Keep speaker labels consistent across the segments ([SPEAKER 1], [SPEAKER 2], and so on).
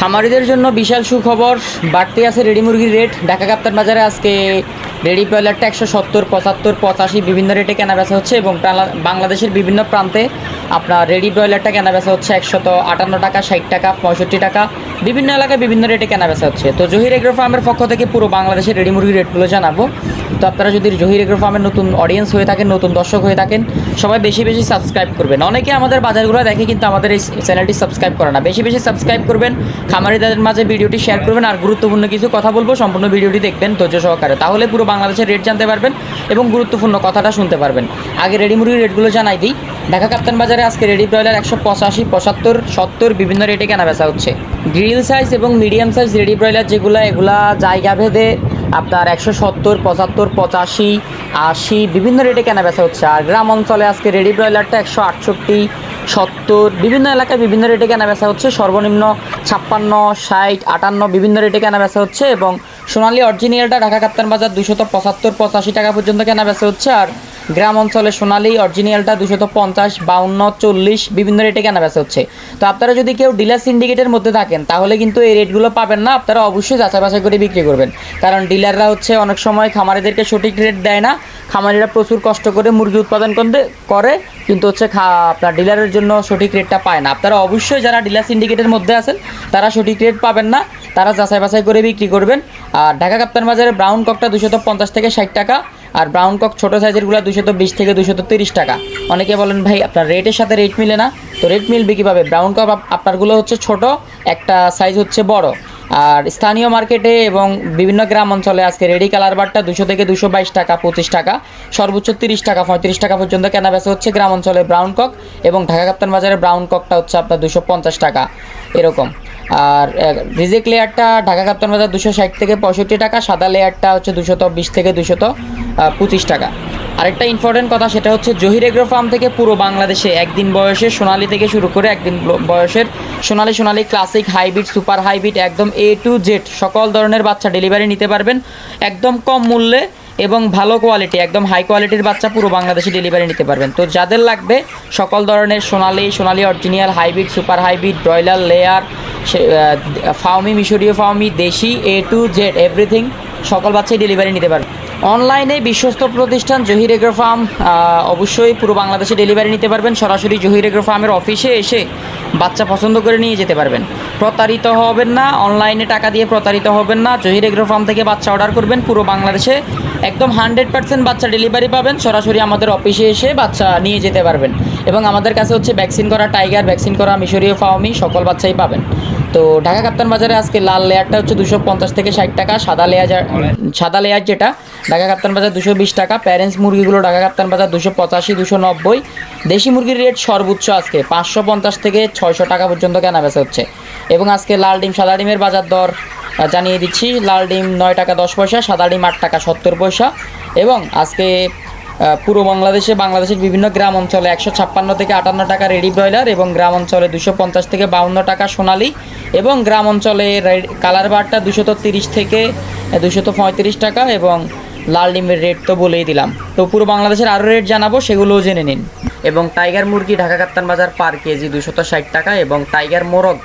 [SPEAKER 1] খামারিদের জন্য বিশাল সুখবর, বাড়তি আছে রেডি মুরগির রেট। ঢাকা কাপ্তান বাজারে আজকে রেডি ব্রয়লারটা একশো সত্তর, পঁচাত্তর, পঁচাশি বিভিন্ন রেটে কেনা বেচা হচ্ছে এবং বাংলাদেশের বিভিন্ন প্রান্তে আপনার রেডি ব্রয়লারটা কেনা বেচা হচ্ছে একশত আটান্ন টাকা, ষাট টাকা, পঁয়ষট্টি টাকা, বিভিন্ন এলাকায় বিভিন্ন রেটে কেনা বেচা হচ্ছে। তো জহির এগ্রো ফার্মের পক্ষ থেকে পুরো বাংলাদেশের রেডি মুরগির রেটগুলো জানাব। তো আপনারা যদি জহির এগ্রো ফার্মের নতুন অডিয়েন্স হয়ে থাকেন, নতুন দর্শক হয়ে থাকেন, সবাই বেশি বেশি সাবস্ক্রাইব করবেন। অনেকে আমাদের বাজারগুলো দেখে কিন্তু আমাদের এই চ্যানেলটি সাবস্ক্রাইব করে না। বেশি বেশি সাবস্ক্রাইব করবেন খামারিদের মাঝে ভিডিওটি শেয়ার করবেন আর গুরুত্বপূর্ণ কিছু কথা বলব, সম্পূর্ণ ভিডিওটি দেখবেন ধৈর্য সহকারে। তাহলে পুরো বাংলাদেশের রেট জানতে পারবেন এবং গুরুত্বপূর্ণ কথাটা শুনতে পারবেন। আগে রেডি মুরগির রেটগুলো জানাই দিই। ঢাকা কাপ্তান বাজারে আজকে রেডি ব্রয়লার একশো পঁচাশি, পঁচাত্তর, সত্তর, বিভিন্ন রেটে কেনা বেচা হচ্ছে। গ্রিল সাইজ এবং মিডিয়াম সাইজ রেডি ব্রয়লার যেগুলো, এগুলা জায়গা ভেদে আপনার একশো সত্তর, পঁচাত্তর, পঁচাশি, আশি, বিভিন্ন রেটে কেনা বেচা হচ্ছে। আর গ্রাম অঞ্চলে আজকে রেডি ব্রয়লারটা একশো আটষট্টি, সত্তর, বিভিন্ন এলাকায় বিভিন্ন রেটে কেনা বেচা হচ্ছে। সর্বনিম্ন ছাপ্পান্ন, ষাট, আটান্ন বিভিন্ন রেটে কেনা বেচা হচ্ছে এবং সোনালি অরিজিনালটা ঢাকা কাপ্তান বাজার দুশত পঁচাত্তর, পঁচাশি টাকা পর্যন্ত কেনা বেচা হচ্ছে। আর গ্রাম অঞ্চলে সোনালি অরিজিনালটা দুশত পঞ্চাশ, বাউন্ন, চল্লিশ, বিভিন্ন রেটে কেনা বেচা হচ্ছে। তো আপনারা যদি কেউ ডিলার সিন্ডিকেটের মধ্যে থাকেন, তাহলে কিন্তু এই রেটগুলো পাবেন না, আপনারা অবশ্যই যাচাই বাছাই করে বিক্রি করবেন। কারণ ডিলাররা হচ্ছে অনেক সময় খামারিদেরকে সঠিক রেট দেয় না, খামারিরা প্রচুর কষ্ট করে মুরগি উৎপাদন করে, কিন্তু হচ্ছে আপনার ডিলারের জন্য সঠিক রেটটা পায় না। আপনারা অবশ্যই যারা ডিলার সিন্ডিকেটের মধ্যে আছেন, তারা সঠিক রেট পাবেন না, তারা যাচাই বাছাই করে বিক্রি করবেন। আর ঢাকা কাপ্তান বাজারে ব্রাউন ককটা দুশত পঞ্চাশ থেকে ষাট টাকা আর ব্রাউন কক ছোটো সাইজেরগুলো দুশত বিশ থেকে দুশত তিরিশ টাকা। অনেকে বলেন, ভাই, আপনার রেটের সাথে রেট মিলে না। তো রেট মিলবে কীভাবে? ব্রাউন কক আপনারগুলো হচ্ছে ছোট, একটা সাইজ হচ্ছে বড়। আর স্থানীয় মার্কেটে এবং বিভিন্ন গ্রাম অঞ্চলে আজকে রেডি কালার বারটা দুশো থেকে দুশো বাইশ টাকা, পঁচিশ টাকা। সর্বোচ্চ তিরিশ টাকা, পঁয়ত্রিশ টাকা পর্যন্ত কেনা বেচা হচ্ছে গ্রাম অঞ্চলে ব্রাউন কক এবং ঢাকা কাপ্তান বাজারে ব্রাউন ককটা হচ্ছে আপনার দুশো পঞ্চাশ টাকা, এরকম। আর রিজেক্ট লেয়ারটা ঢাকা কাপ্তান বাজার দুশো ষাট থেকে পঁয়ষট্টি টাকা, সাদা লেয়ারটা হচ্ছে দুশত বিশ থেকে দুশত পঁচিশ টাকা। আরেকটা ইম্পর্টেন্ট কথা সেটা হচ্ছে জহির এগ্রো ফার্ম থেকে পুরো বাংলাদেশে একদিন বয়সের সোনালি থেকে শুরু করে একদিন বয়সের সোনালি সোনালি ক্লাসিক হাইব্রিড সুপার হাইব্রিড একদম এ টু জেড সকল ধরনের বাচ্চা ডেলিভারি নিতে পারবেন। একদম কম মূল্যে এবং ভালো কোয়ালিটি একদম হাই কোয়ালিটির বাচ্চা পুরো বাংলাদেশে ডেলিভারি নিতে পারবেন। তো যাদের লাগবে সকল ধরনের সোনালি সোনালি original hybrid super hybrid broiler layer Fayoumi মিশরীয় ফাউমি দেশি এ টু জেড এভরিথিং সকল বাচ্চাই ডেলিভারি নিতে পারবে অনলাইনে বিশ্বস্ত প্রতিষ্ঠান জহির এগ্রো ফার্ম অবশ্যই পুরো বাংলাদেশে ডেলিভারি নিতে পারবেন। সরাসরি জহির এগ্রো ফার্মের অফিসে এসে বাচ্চা পছন্দ করে নিয়ে যেতে পারবেন। প্রতারিত হবেন না, অনলাইনে টাকা দিয়ে প্রতারিত হবেন না। জহির এগ্রো ফার্ম থেকে বাচ্চা অর্ডার করবেন, পুরো বাংলাদেশে একদম হান্ড্রেড পার্সেন্ট বাচ্চা ডেলিভারি পাবেন। সরাসরি আমাদের অফিসে এসে বাচ্চা নিয়ে যেতে পারবেন। এবং আমাদের কাছে হচ্ছে ভ্যাকসিন করা টাইগার, ভ্যাকসিন করা মিশরীয় ফাওমি সকল বাচ্চাই পাবেন। তো ঢাকা কাপ্তান বাজারে আজকে লাল লেয়ারটা হচ্ছে দুশো পঞ্চাশ থেকে ষাট টাকা, সাদা লেয়ার সাদা লেয়ার যেটা, ঢাকা কাপ্তান বাজার দুশো বিশ টাকা, প্যারেন্টস মুরগিগুলো ঢাকা কাপ্তান বাজার দুশো পঁচাশি, দুশো নব্বই। দেশি মুরগির রেট সর্বোচ্চ আজকে, পাঁচশো পঞ্চাশ থেকে ছয়শো টাকা পর্যন্ত কেনা বেচা হচ্ছে। এবং আজকে লাল ডিম, সাদা ডিমের বাজার দর জানিয়ে দিচ্ছি, লাল ডিম নয় টাকা দশ পয়সা, সাদা ডিম আট টাকা সত্তর পয়সা। এবং আজকে পুরো বাংলাদেশে, বাংলাদেশের বিভিন্ন গ্রাম অঞ্চলে একশো ছাপ্পান্ন থেকে আটান্ন টাকা রেডি ব্রয়লার এবং গ্রাম অঞ্চলে দুশো পঞ্চাশ থেকে বাউন্ন টাকা সোনালি এবং গ্রাম অঞ্চলে কালার বারটা দুশত তিরিশ থেকে দুশত পঁয়ত্রিশ টাকা এবং লাল ডিমের রেট তো বলেই দিলাম। তো পুরো বাংলাদেশের আরও রেট জানাব, সেগুলোও জেনে নিন। এবং টাইগার মুরগি ঢাকা কাপ্তান বাজার পার কেজি দুশত ষাট টাকা এবং টাইগার মোরগ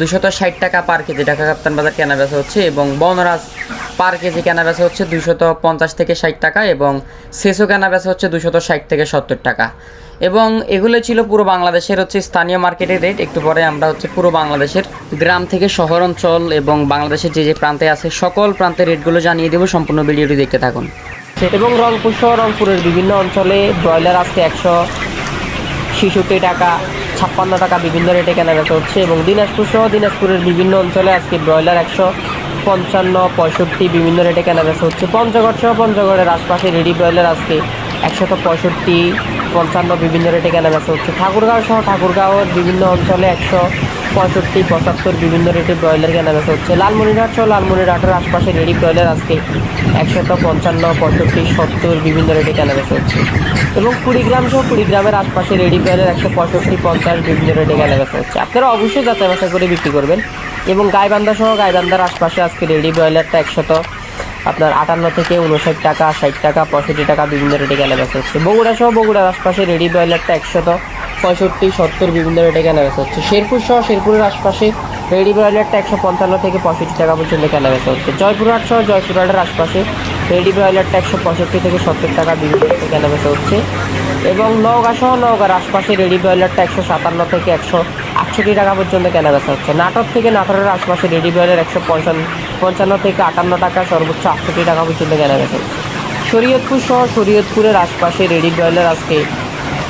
[SPEAKER 1] দুশত ষাট টাকা পার কেজি। ঢাকা কাপ্তান বাজার কেনা বেচা হচ্ছে এবং বনরাজ পার কেজি কেনা বেচা হচ্ছে দুশত পঞ্চাশ থেকে ষাট টাকা এবং সেসো কেনা বেচা হচ্ছে দুশত ষাট থেকে সত্তর টাকা। এবং এগুলো ছিল পুরো বাংলাদেশের হচ্ছে স্থানীয় মার্কেটের রেট একটু পরে আমরা হচ্ছে পুরো বাংলাদেশের গ্রাম থেকে শহর অঞ্চল এবং বাংলাদেশের যে যে প্রান্তে আছে সকল প্রান্তের রেটগুলো জানিয়ে দেবো। সম্পূর্ণ ভিডিওটি দেখতে থাকুন। এবং রংপুর সহ রংপুরের বিভিন্ন অঞ্চলে ব্রয়লার আজকে একশো ছেষট্টি টাকা ছাপ্পান্ন টাকা বিভিন্ন রেটে কেনা বেচা হচ্ছে এবং দিনাজপুর সহ দিনাজপুরের বিভিন্ন অঞ্চলে আজকে ব্রয়লার একশো পঞ্চান্ন, পঁয়ষট্টি বিভিন্ন রেটে কেনা বেচা হচ্ছে। পঞ্চগড় সহ পঞ্চগড়ের আশপাশে রেডি ব্রয়লার আজকে একশত পঁয়ষট্টি, পঞ্চান্ন বিভিন্ন রেটে কেনা বেচা হচ্ছে। ঠাকুরগাঁও সহ ঠাকুরগাঁওয়ের বিভিন্ন অঞ্চলে একশো পঁয়ষট্টি, পঁচাত্তর বিভিন্ন রেটে ব্রয়লার কেনা বেচা হচ্ছে। লালমনিরহাট সহ লালমনিরহাটের আশপাশে রেডি ব্রয়লার আজকে একশত পঞ্চান্ন, পঁয়ষট্টি, সত্তর বিভিন্ন রেটে কেনা বেচা হচ্ছে। এবং কুড়িগ্রাম সহ কুড়িগ্রামের আশপাশে রেডি ব্রয়লার একশো পঁয়ষট্টি, পঞ্চাশ বিভিন্ন রেটে কেনা বেচা হচ্ছে। আপনারা অবশ্যই যাচাই বাছাই করে বিক্রি করবেন। এবং গাইবান্ধা সহ গাইবান্ধার আশপাশে আজকে রেডি ব্রয়লারটা একশত আপনার আটান্ন থেকে উনষাট টাকা, ষাট টাকা, পঁয়ষট্টি টাকা বিভিন্ন রেটে কেনা বেচা হচ্ছে। বগুড়া সহ বগুড়ার আশপাশে রেডি ব্রয়লারটা একশত পঁয়ষট্টি, সত্তর বিভিন্ন রেটে কেনা বেচা হচ্ছে। শেরপুর সহ শেরপুরের আশপাশে
[SPEAKER 2] রেডি ব্রয়লারটা একশো পঞ্চান্ন থেকে পঁয়ষট্টি টাকা পর্যন্ত কেনা বেচা হচ্ছে। জয়পুরহাট সহ জয়পুরহাটের আশপাশে রেডি ব্রয়লারটা একশো পঁয়ষট্টি থেকে সত্তর টাকা বিভিন্ন রেটে কেনা বেচা হচ্ছে। এবং নওগাঁ সহ নওগাঁর আশপাশে রেডি ব্রয়লারটা একশো সাতান্ন থেকে একশো আটষট্টি টাকা পর্যন্ত কেনা বেচা হচ্ছে। নাটক থেকে নাটোরের আশপাশে রেডি ব্রয়লার একশো পঞ্চান্ন থেকে আটান্ন টাকা, সর্বোচ্চ আটষট্টি টাকা পর্যন্ত কেনা বেচা হচ্ছে। শরীয়তপুর সহ শরীয়তপুরের আশপাশে রেডি ব্রয়লার আজকে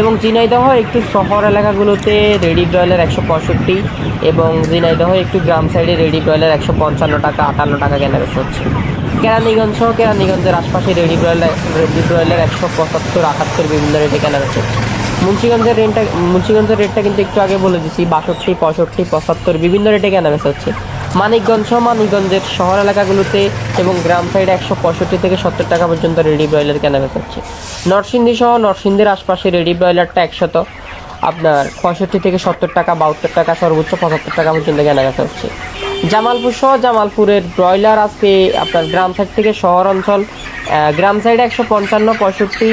[SPEAKER 2] এবং ঝিনাইদহ একটু শহর এলাকাগুলোতে রেডি ব্রয়লার একশো পঁয়ষট্টি এবং ঝিনাইদহ একটু গ্রাম সাইডে রেডি ব্রয়লার একশো পঞ্চান্ন টাকা, আটান্ন টাকা কেনাবেচা হচ্ছে। কেরানীগঞ্জ সহ কেরানীগঞ্জের আশপাশে রেডি ব্রয়লার রেডি ব্রয়লার একশো পঁচাত্তর, আটাত্তর বিভিন্ন রেটে কেনাবেচা হচ্ছে। মুন্সিগঞ্জের রেটটা মুন্সিগঞ্জের রেটটা কিন্তু একটু আগে বলে দিছি, বাষট্টি, পঁয়ষট্টি, পঁচাত্তর বিভিন্ন রেটে কেনাবেচা হচ্ছে। মানিকগঞ্জ সহ মানিকগঞ্জের শহর এলাকাগুলোতে এবং গ্রাম সাইডে একশো পঁয়ষট্টি থেকে সত্তর টাকা পর্যন্ত রেডি ব্রয়লার কেনাবেচা হচ্ছে। নরসিংদী সহ নরসিংদীর আশপাশে রেডি ব্রয়লারটা একশত। আপনার পঁয়ষট্টি থেকে সত্তর টাকা, বাহাত্তর টাকা, সর্বোচ্চ পঁচাত্তর টাকা পর্যন্ত কেনাবেচা হচ্ছে। জামালপুর সহ জামালপুরের ব্রয়লার আজকে আপনার গ্রাম সাইড থেকে শহর অঞ্চল গ্রাম সাইডে একশো পঞ্চান্ন, পঁয়ষট্টি,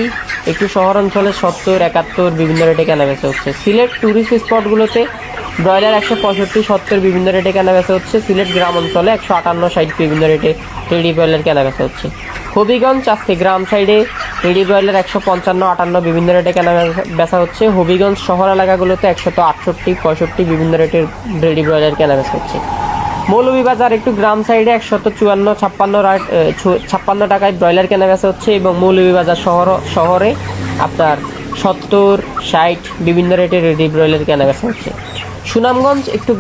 [SPEAKER 2] একটু শহর অঞ্চলে সত্তর, একাত্তর, বিভিন্ন রেটে কেনা বেচা হচ্ছে। সিলেট ট্যুরিস্ট স্পটগুলোতে ব্রয়লার একশো পঁয়ষট্টি, সত্তর বিভিন্ন রেটে কেনাবেচা হচ্ছে। সিলেট গ্রাম অঞ্চলে একশো আটান্ন, ষাট বিভিন্ন রেটে রেডি ব্রয়লার কেনাবেচা হচ্ছে। হবিগঞ্জ, আজকে গ্রাম সাইডে রেডি ব্রয়লার একশো পঞ্চান্ন, আটান্ন বিভিন্ন রেটে কেনা বেচা হচ্ছে। হবিগঞ্জ শহর এলাকাগুলোতে একশত আটষট্টি, পঁয়ষট্টি বিভিন্ন রেটের রেডি ব্রয়লার কেনা বেচা হচ্ছে। মৌলভীবাজার একটু গ্রাম সাইডে একশত চুয়ান্ন, ছাপ্পান্ন রাট ছাপ্পান্ন টাকায় ব্রয়লার কেনা বেচা হচ্ছে এবং মৌলভীবাজার শহর, শহরে আপনার সত্তর, ষাট বিভিন্ন রেটের রেডি ব্রয়লার কেনা বেচা হচ্ছে। সুনামগঞ্জ, একটু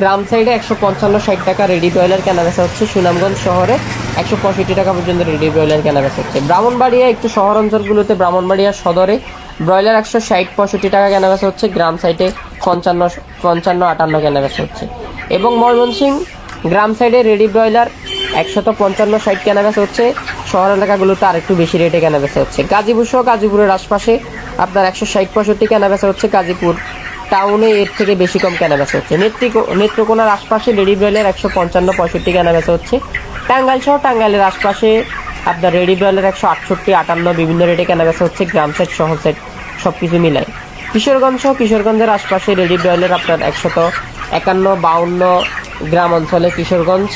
[SPEAKER 2] গ্রাম সাইডে একশো পঞ্চান্ন ষাট টাকা রেডি ব্রয়লার কেনা বেচা হচ্ছে। সুনামগঞ্জ শহরে একশো পঁয়ষট্টি টাকা পর্যন্ত রেডি ব্রয়লার কেনা বেচা হচ্ছে। ব্রাহ্মণবাড়িয়া, একটু শহর অঞ্চলগুলোতে ব্রাহ্মণবাড়িয়া সদরে ব্রয়লার একশো ষাট পঁয়ষট্টি টাকা কেনা বেচা হচ্ছে। গ্রাম সাইডে পঞ্চান্ন পঞ্চান্ন, আটান্ন কেনা বেচা হচ্ছে। এবং ময়মনসিং গ্রাম সাইডে রেডি ব্রয়লার একশত পঞ্চান্ন ষাট কেনা বেচা হচ্ছে। শহর এলাকাগুলোতে আর একটু বেশি রেটে কেনা বেচা হচ্ছে। গাজীপুর সহ গাজীপুরের আশপাশে আপনার একশো ষাট পঁয়ষট্টি কেনা বেচা হচ্ছে। গাজীপুর টাউনে এর থেকে বেশি কম কেনা বেচা হচ্ছে। নেত্রিকো নেত্রকোনার আশপাশে রেডি ব্রয়লার একশো পঞ্চান্ন পঁয়ষট্টি কেনা বেচা হচ্ছে। টাঙ্গাইল সহ টাঙ্গাইলের আশপাশে আপনার রেডি ব্রয়লার একশো আটষট্টি, আটান্ন বিভিন্ন রেটে কেনা বেচা হচ্ছে। গ্রাম সেট, শহর সেট সব কিছু মিলায়। কিশোরগঞ্জ সহ কিশোরগঞ্জের আশপাশে রেডি ব্রয়লার আপনার একশত একান্ন, বাউন্ন গ্রাম অঞ্চলে কিশোরগঞ্জ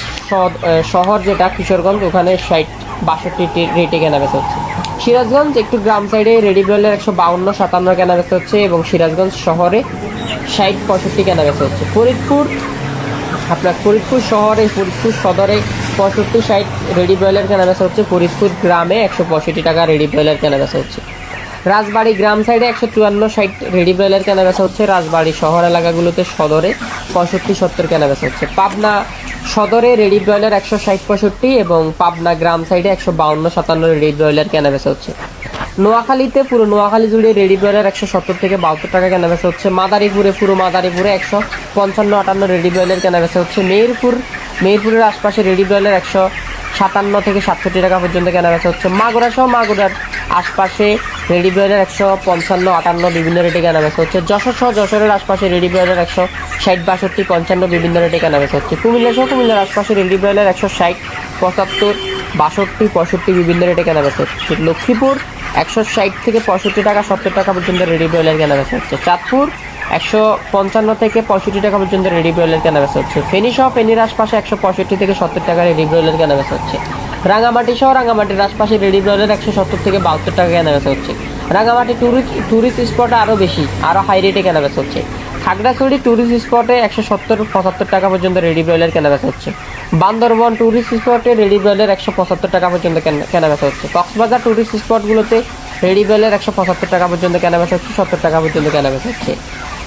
[SPEAKER 2] শহর- যেটা, কিশোরগঞ্জ ওখানে ষাট, বাষট্টি রেটে কেনা বেচা হচ্ছে। সিরাজগঞ্জ, একটু গ্রাম সাইডে রেডি ব্রয়লার একশো বাউন্ন, সাতান্ন কেনা বেচা হচ্ছে এবং সিরাজগঞ্জ শহরে ষাট পঁয়ষট্টি কেনা বেচা হচ্ছে। ফরিদপুর, আপনার ফরিদপুর শহরে, ফরিদপুর সদরে পঁয়ষট্টি, ষাট রেডি ব্রয়লার কেনা বেচা হচ্ছে। ফরিদপুর গ্রামে একশো পঁয়ষট্টি টাকা রেডি ব্রয়লার কেনা বেচা হচ্ছে। রাজবাড়ি গ্রাম সাইডে একশো চুয়ান্ন, ষাট রেডি ব্রয়লার কেনা বেচা হচ্ছে। রাজবাড়ি শহর এলাকাগুলোতে সদরে পঁয়ষট্টি, সত্তর কেনা বেচা হচ্ছে। পাবনা সদরে রেডি ব্রয়লার একশো ষাট পঁয়ষট্টি এবং পাবনা গ্রাম সাইডে একশো বাউন্ন সাতান্ন রেডি ব্রয়লার কেনা হচ্ছে। নোয়াখালীতে পুরো নোয়াখালী জুড়ে রেডি ব্রয়লার একশো সত্তর থেকে বাহাত্তর টাকা কেনা হচ্ছে। মাদারীপুরে পুরো মাদারীপুরে একশো পঞ্চান্ন আটান্ন রেডি ব্রয়লার কেনা হচ্ছে। মেহেরপুর, মেহেরপুরের আশপাশে রেডি ব্রয়লার একশো সাতান্ন থেকে সাতষট্টি টাকা পর্যন্ত কেনা বেচা হচ্ছে মাগুরা সহ মাগুরার আশপাশে রেডি ব্রয়লার একশো পঞ্চান্ন, আটান্ন বিভিন্ন রেটে কেনা বেচা হচ্ছে। যশোর সহ যশোরের আশপাশে রেডি ব্রয়লার একশো ষাট, বাষট্টি, পঞ্চান্ন বিভিন্ন রেটে কেনা বেচা হচ্ছে। কুমিল্লা সহ কুমিল্লার আশপাশে রেডি ব্রয়লার একশো ষাট, পঁচাত্তর, বাষট্টি, পঁয়ষট্টি বিভিন্ন রেটে কেনা বেচা হচ্ছে। লক্ষ্মীপুর একশো ষাট থেকে পঁয়ষট্টি টাকা, সত্তর টাকা পর্যন্ত রেডি ব্রয়লার কেনা বেচা হচ্ছে। চাঁদপুর একশো পঞ্চান্ন থেকে পঁয়ষট্টি টাকা পর্যন্ত রেডি ব্রয়লার কেনা বেচা হচ্ছে। ফেনী সহ ফেনীর আশপাশে একশো পঁয়ষট্টি থেকে সত্তর টাকা রেডি ব্রয়লার কেনা বেচা হচ্ছে। রাঙামাটি সহ রাঙামাটির আশপাশে রেডি ব্রয়লার একশো সত্তর থেকে বাহাত্তর টাকা কেনা বেচা হচ্ছে রাঙামাটি ট্যুরিস্ট ট্যুরিস্ট স্পটে আরও বেশি আরও হাই রেটে কেনা বেচা হচ্ছে। খাগড়াছড়ি ট্যুরিস্ট স্পটে একশো সত্তর, পঁচাত্তর টাকা পর্যন্ত রেডি ব্রয়লার কেনা বেচা হচ্ছে। বান্দরবন ট্যুরিস্ট স্পটে রেডি ব্রয়লার একশো পঁচাত্তর টাকা পর্যন্ত কেনা- কেনা বেচা হচ্ছে। কক্সবাজার ট্যুরিস্ট স্পটগুলোতে রেডি ব্রয়লার একশো পঁচাত্তর টাকা পর্যন্ত কেনা বেচা হচ্ছে, সত্তর টাকা পর্যন্ত কেনা বেচা হচ্ছে।